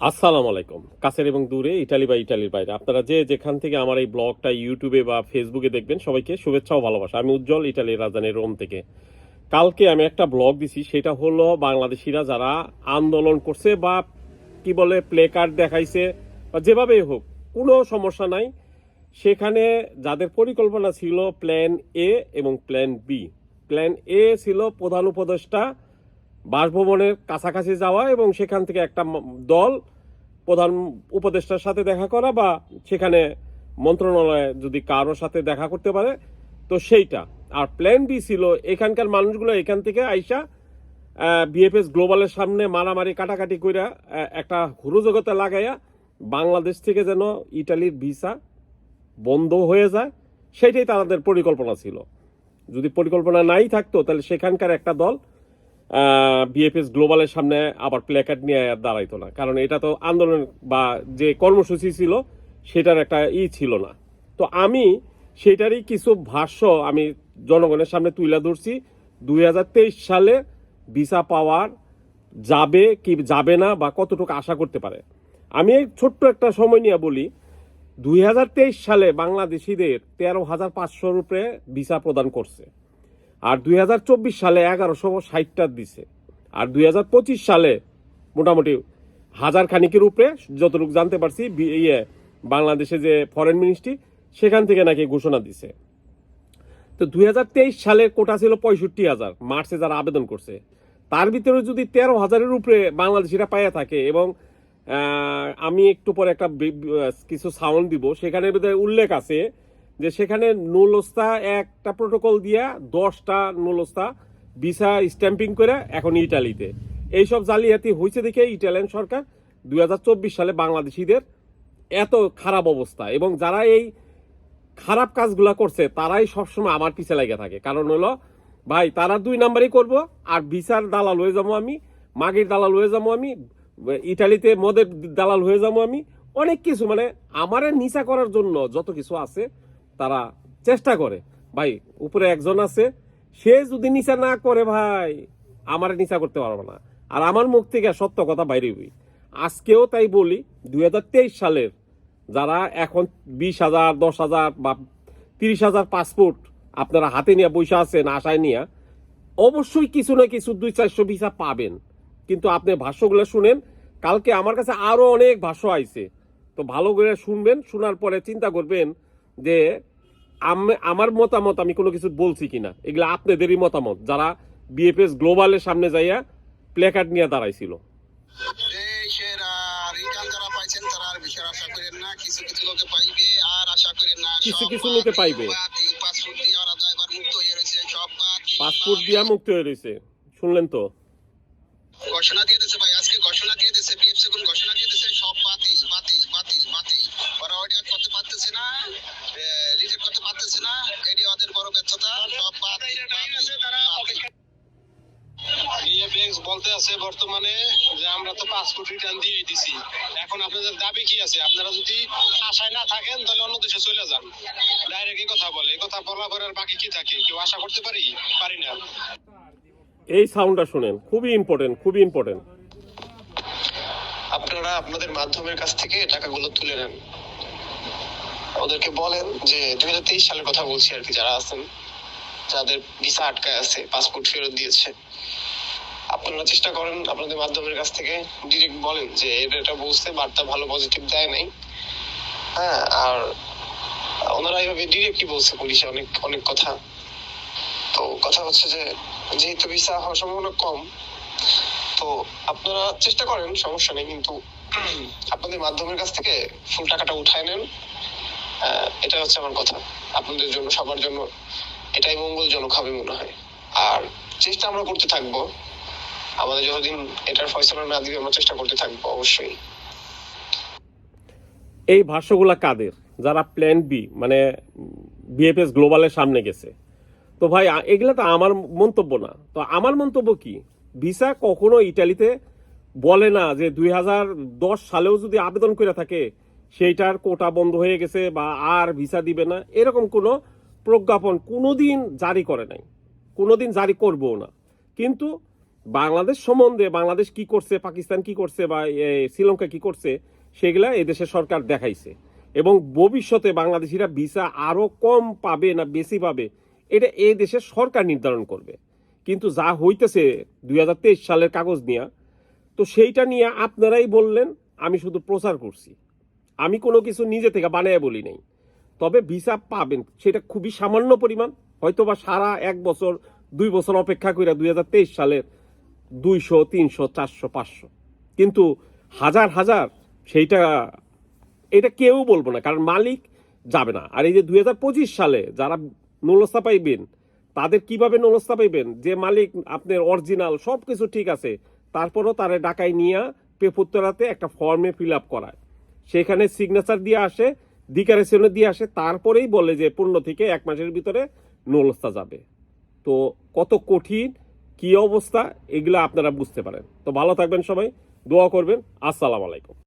আসসালামু আলাইকুম। কাছের এবং দূরে, ইটালি বা ইটালির বাইরে। আপনারা যে যেখান থেকে আমার এই ব্লগটা ইউটিউবে বা ফেসবুকে দেখবেন, সবাইকে শুভেচ্ছা ও ভালোবাসা। আমি উজ্জ্বল, ইটালির রাজধানী রোম থেকে। কালকে আমি একটা ব্লগ দিছি, সেটা হলো বাংলাদেশিরা যারা আন্দোলন করছে বা কি বলে, প্লে কার্ড দেখাইছে, বা যেভাবেই হোক, কোনো সমস্যা নাই। সেখানে যাদের পরিকল্পনা ছিল প্ল্যান এ এবং প্ল্যান বি প্ল্যান এ ছিল প্রধান উপদেষ্টা বাসভবনের কাছাকাছি যাওয়া এবং সেখান থেকে একটা দল প্রধান উপদেষ্টার সাথে দেখা করা বা সেখানে মন্ত্রণালয়ে যদি কারোর সাথে দেখা করতে পারে, তো সেইটা। আর প্ল্যান বি ছিল, এখানকার মানুষগুলো এখান থেকে আইসা বিএফএস গ্লোবালের সামনে মারামারি কাটাকাটি কইরা একটা হুরুজগতে লাগাইয়া বাংলাদেশ থেকে যেন ইটালির ভিসা বন্ধ হয়ে যায় সেটাই তাদের পরিকল্পনা ছিল। যদি পরিকল্পনা নাই থাকতো, তাহলে সেখানকার একটা দল বিএফএস গ্লোবালের সামনে আবার প্ল্যাকার্ড নিয়ে দাঁড়াইতো না। কারণ এটা তো আন্দোলন বা যে কর্মসূচি ছিল, সেটার একটা ই ছিল না। তো আমি সেটারই কিছু ভাষ্য আমি জনগণের সামনে তুলে ধরছি। দুই হাজার তেইশ সালে ভিসা পাওয়ার যাবে কি যাবে না বা কতটুকু আশা করতে পারে? আমি এই ছোট্ট একটা সময় নিয়ে বলি, দুই হাজার তেইশ সালে বাংলাদেশিদের তেরো হাজার পাঁচশো রুপে ভিসা প্রদান করছে। আর দুই হাজার চব্বিশ সালে এগারোশো ষাটটা দিছে। আর দুই হাজার পঁচিশ সালে মোটামুটি হাজার খানিকের উপরে, যতটুকু জানতে পারছি ইয়ে বাংলাদেশে যে ফরেন মিনিস্ট্রি সেখান থেকে নাকি ঘোষণা দিছে। তো দুই হাজার তেইশ সালে কোটা ছিল পঁয়ষট্টি হাজার, মার্চে যারা আবেদন করছে, তার ভিতরে যদি তেরো হাজারের উপরে বাংলাদেশিরা পাইয়া থাকে এবং আমি একটু পরে একটা কিছু সাউন্ড দিব সেখানে উল্লেখ আছে যে সেখানে নুলস্তা একটা প্রোটোকল দিয়া দশটা নুলস্তা ভিসা স্ট্যাম্পিং করে এখন ইটালিতে। এইসব জালিয়াতি হয়েছে দেখে ইটালিয়ান সরকার দু হাজার চব্বিশ সালে বাংলাদেশিদের এত খারাপ অবস্থা এবং যারা এই খারাপ কাজগুলা করছে, তারাই সবসময় আমার পিছে লেগে থাকে। কারণ হলো, ভাই, তারা দুই নাম্বারই করব, আর ভিসার দালাল হয়ে যাব আমি, মাগির দালাল হয়ে যাব আমি, ইটালিতে মদের দালাল হয়ে যাব আমি, অনেক কিছু। মানে আমারে নিচা করার জন্য যত কিছু আছে, তারা চেষ্টা করে। ভাই, উপরে একজন আছে সে যদি নিচা না করে ভাই, আমার নিচা করতে পারব না। আর আমার মুখ থেকে সত্য কথা বাইরে হই আজকেও তাই বলি দু হাজার তেইশ সালের যারা এখন বিশ হাজার, দশ হাজার বা তিরিশ হাজার পাসপোর্ট আপনারা হাতে নিয়ে বসে আছেন, আশায় নিয়ে, অবশ্যই কিছু না কিছু দুই চারশো ভিসা পাবেন। কিন্তু আপনি ভাষ্যগুলো শুনেন, কালকে আমার কাছে আরও অনেক ভাষ্য আইছে। তো ভালো করে শুনবেন, শোনার পরে চিন্তা করবেন যে আমার মতামত আমি কোনো কিছু বলছি কিনা এগুলো আপনাদেরই মতামত যারা বিএফএস গ্লোবালের সামনে যাইয়া প্লেকার্ড নিয়ে দাঁড়াইছিল। কিছু কিছু লোকে পাইবে পাসপোর্ট দিয়ে মুক্ত হয়ে রয়েছে শুনলেন তো? ঘোষণা দিয়ে দিয়েছে ভাই আজকে ঘোষণা দিয়ে দিয়েছে পিএফসি কোন ঘোষণা দিয়ে দিয়েছে সব বাতিল বাতিল ওরা ওইটা করতে পারতেছে না রিজেক্ট করতে পারতেছে না এটি ওদের বড় ব্যর্থতা সব বাতিল বাতিল বলতে আছে বর্তমানে যে আমরা তো পাসপোর্ট রিটার্ন দিয়ে দিছি। এখন আপনাদের দাবি কি আছে? আপনারা যদি আশায় না থাকেন তাহলে অন্য দেশে চলে যান। ডাইরেক্ট এই কথা বলে। এই কথা বলার পরে আর বাকি কি থাকে? কেউ আশা করতে পারি? পারি না। এই সাউন্ডটা শুনেন। খুবই ইম্পর্টেন্ট খুবই ইম্পর্টেন্ট আপনারা আপনাদের মাধ্যমের কাছ থেকে টাকাগুলো তুলে নেন। ওদেরকে বলেন যে, দুই হাজার তেইশ সালের কথা বলছি আর কি, যারা আছেন, যাদের ভিসা আটকায় আছে, পাসপোর্ট ফেরত দিয়েছে। আপনারা চেষ্টা করেন আপনাদের মাধ্যমের কাছ থেকে ডিরেক্ট বলেন যে এটা এটা বলছে, বার্তা ভালো পজিটিভ দেয় নাই। হ্যাঁ আর ওনারা এইভাবে ডিরেক্টলি বলছে পুলিশে অনেক অনেক কথা। তো কথা হচ্ছে যে, যেহেতু ভিসা হওয়ার সম্ভাবনা কম, তো আপনারা চেষ্টা করেন, সমস্যা নেই, কিন্তু আপনাদের মাধ্যমের কাছ থেকে ফুল টাকাটা উঠায় নেন। এটা হচ্ছে আমার কথা। আপনাদের জন্য, সবার জন্য এটাই মঙ্গলজনক হবে মনে হয়। আর চেষ্টা আমরা করতে থাকব। আমাদের যতদিন এটার ফয়সলা না দিবে, আমরা চেষ্টা করতে থাকব, অবশ্যই। এই ভাষ্যগুলা কাদের? যারা প্ল্যান বি মানে বিএফএস গ্লোবালের সামনে গেছে। তো ভাই এগুলা তো আমার মন্তব্য না। তো আমার মন্তব্য কি? ভিসা কখনো ইটালিতে বলে না যে দুই সালেও যদি আবেদন করে থাকে, সেইটার কোটা বন্ধ হয়ে গেছে বা আর ভিসা দিবে না, এরকম কোনো প্রজ্ঞাপন কোনোদিন জারি করে নাই। কোনোদিন জারি করব না। কিন্তু বাংলাদেশ সম্বন্ধে বাংলাদেশ কি করছে, পাকিস্তান কি করছে বা শ্রীলঙ্কা কি করছে, সেগুলা এদেশের সরকার দেখাইছে। এবং ভবিষ্যতে বাংলাদেশিরা ভিসা আরও কম পাবে না বেশি পাবে, এটা এই দেশের সরকার নির্ধারণ করবে। কিন্তু যা হইতেছে দুই হাজার তেইশ সালের কাগজ নিয়ে তো সেইটা নিয়ে আপনারাই বললেন, আমি শুধু প্রচার করছি। আমি কোনো কিছু নিজে থেকে বানায় বলি নাই। তবে ভিসা পাবেন, সেটা খুবই সামান্য পরিমাণ। হয়তো বা সারা এক বছর, দুই বছর অপেক্ষা করে দুই হাজার তেইশ সালের দুইশো, তিনশো, চারশো, পাঁচশো। কিন্তু হাজার হাজার, সেইটা, এটা কেউ বলব না, কারণ মালিক যাবে না। আর এই যে দুই হাজার পঁচিশ সালে যারা নলস্তা পাইবেন, তাদের কীভাবে নলস্তা পাইবেন? যে মালিক, আপনার অরিজিনাল সব কিছু ঠিক আছে তারপরও তারা ডাকায় নিয়ে পেপুত্তরাতে একটা ফর্মে ফিল আপ করায়। সেখানে সিগনেচার দিয়ে আসে ডিকারেশনে দিয়ে আসে, তারপরেই বলে যে পনেরো থেকে এক মাসের ভিতরে নলস্তা যাবে। তো কত কঠিন, কি অবস্থা, এগুলো আপনারা বুঝতে পারেন। তো ভালো থাকবেন সবাই, দোয়া করবেন। আসসালাম আলাইকুম।